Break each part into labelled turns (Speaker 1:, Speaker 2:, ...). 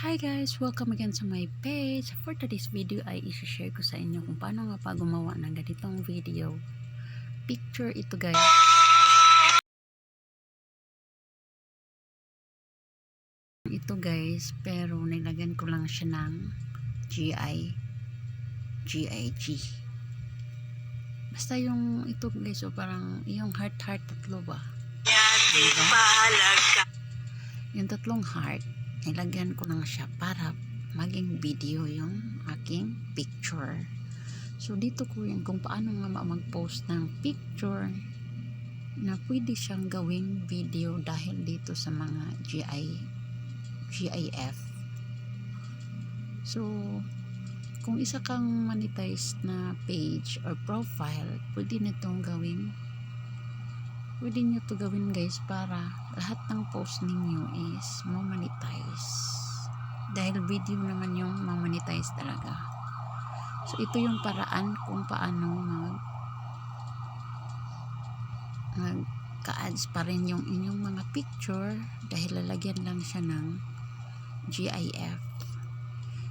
Speaker 1: Hi guys! Welcome again sa my page. For today's video ay isi-share ko sa inyo kung paano nga pa gumawa ng ganitong video. Picture ito guys. Ito guys, pero nilagyan ko lang siya ng GI GIG. Basta yung ito guys, so parang yung heart heart tatlo ba? Diba? Yung tatlong heart, nilagyan ko lang siya para maging video yung aking picture. So, dito ko yan kung paano nga ma- mag-post ng picture na pwede siyang gawing video dahil dito sa mga GI GIF. So, kung isa kang monetized na page or profile, pwede nitong gawing pwede nyo to gawin guys para lahat ng post ninyo is mamonetize. Dahil video naman yung mamonetize talaga. So ito yung paraan kung paano mag mag ka-ads pa rin yung inyong mga picture dahil lalagyan lang siya ng GIF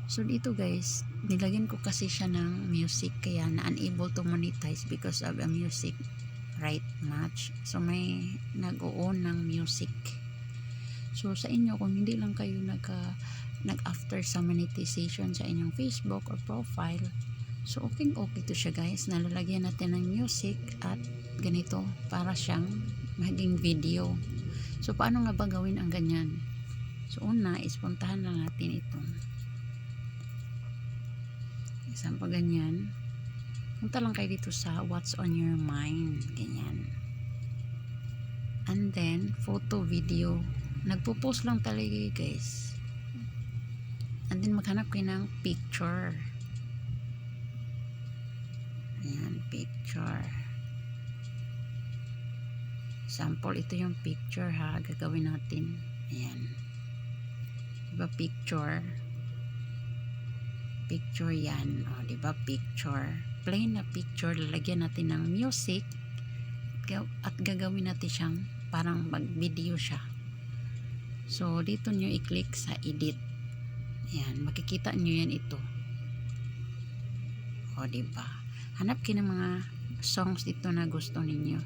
Speaker 1: so dito guys nilagyan ko kasi siya ng music kaya na unable to monetize because of a music right match. So may nag-o-on ng music. So sa inyo kung hindi lang kayo nagka nag-after sa monetization sa inyong Facebook or profile, so okay okay to siya guys. Nalalagyan natin ng music at ganito para siyang maging video. So paano nga ba gawin ang ganyan? So una is puntahan natin ito. Isang pa ganyan punta lang kayo dito sa what's on your mind ganyan. And then photo video. Nagpo-post lang talaga guys. And then maghanap kayo ng picture. Ayan picture. Sample ito yung picture ha? Gagawin natin. Ayan. Diba picture picture yan o diba picture plain na picture, lalagyan natin ng music at gagawin natin siyang parang mag-video siya. So, dito nyo i-click sa edit. Ayan, makikita nyo yan ito. O, diba? Hanap kayo ng mga songs dito na gusto ninyo.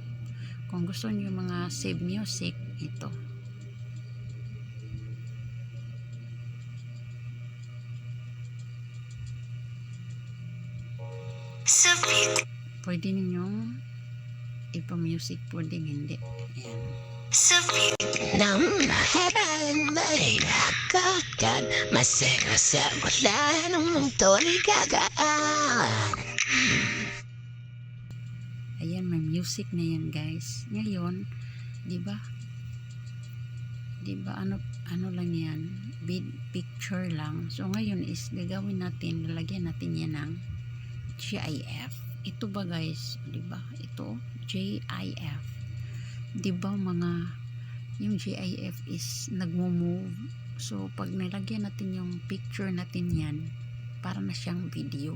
Speaker 1: Kung gusto nyo mga save music, ito.
Speaker 2: Sabik
Speaker 1: Pwede ninyong ipa-music, pwede hindi. Ayan.
Speaker 2: Sabik ng maharang may nakakan Masaya sa wala ng mundo ligagaan
Speaker 1: Ayan, may music na yan, guys. Ngayon, 'di ba? 'Di ba ano ano lang 'yan? Big picture lang. So ngayon is gagawin natin, lalagyan natin 'yan ng GIF. Ito ba, guys? 'Di ba? Ito GIF. 'Di ba mga yung GIF is nagmo-move. So pag nilagyan natin yung picture natin 'yan, para na siyang video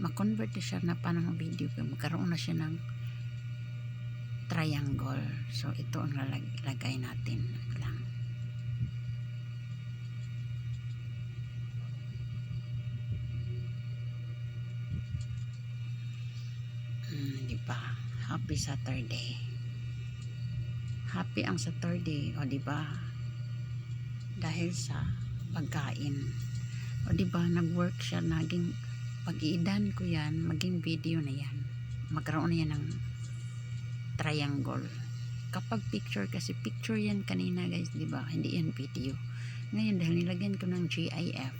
Speaker 1: ma-convert na siya na parang video kaya magkaroon na siya ng triangle so ito ang lalagay natin happy Saturday. Happy ang Saturday o di ba? Dahil sa pagkain. O di ba? Nag-work siya naging pag-iidan ko yan maging video na yan. Magkaroon na yan ng triangle. Kapag picture kasi picture yan kanina guys di ba? Hindi yan video. Ngayon dahil nilagyan ko ng GIF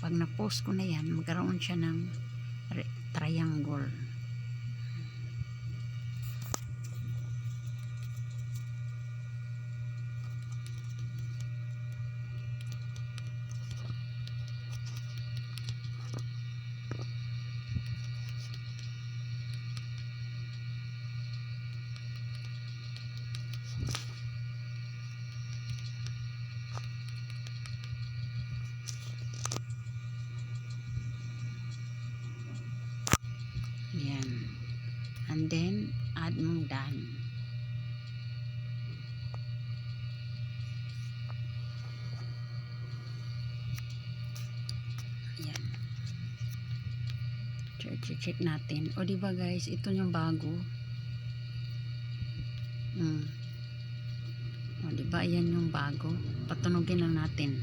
Speaker 1: pag na-post ko na yan magkaroon siya ng triangle Yan. And then, add mong done. Yan. Check, check, check natin. O, diba guys, ito yung bago. Hmm. O di ba, ayan yung bago. Patunogin lang natin.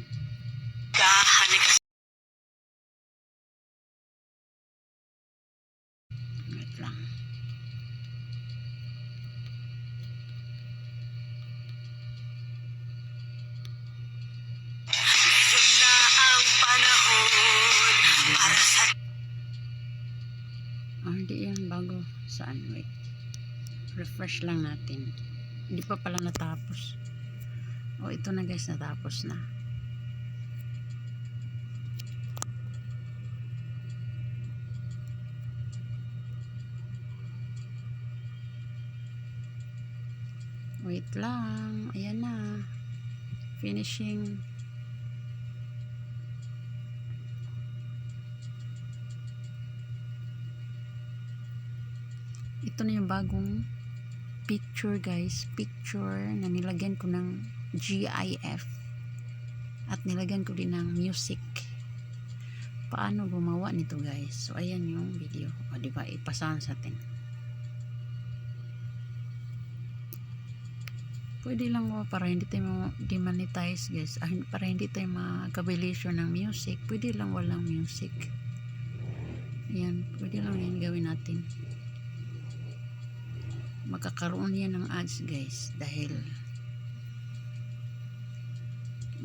Speaker 1: Wait lang. Ah, hindi yan bago. Saan? Wait. Refresh lang natin. Hindi pa pala natapos. O, ito na guys, natapos na. Wait lang. Ayan na. Finishing. ito na yung bagong picture guys picture na nilagyan ko ng GIF at nilagyan ko din ng music. Paano gumawa nito guys? So ayan yung video. O diba ipasahan sa atin. Pwede lang mo para hindi tayo demonetize guys. Ah, hin- para hindi tayo magkabilisyon ng music. Pwede lang walang music. Yan pwede lang yan gawin natin. Magkakaroon yan ng ads guys. Dahil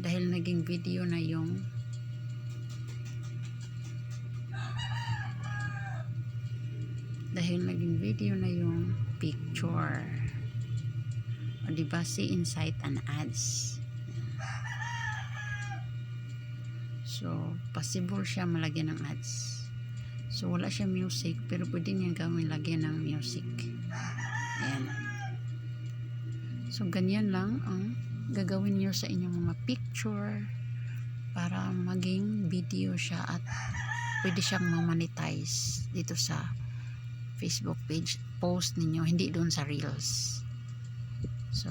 Speaker 1: dahil naging video na yung dahil naging video na yung picture. O diba see insight and ads. So possible siya malagyan ng ads. So wala siya music pero pwede niya gawin lagyan ng music. Ayan. So, ganyan lang ang gagawin nyo sa inyong mga picture para maging video siya at pwede siyang mamonetize dito sa Facebook page post ninyo, hindi doon sa Reels. So,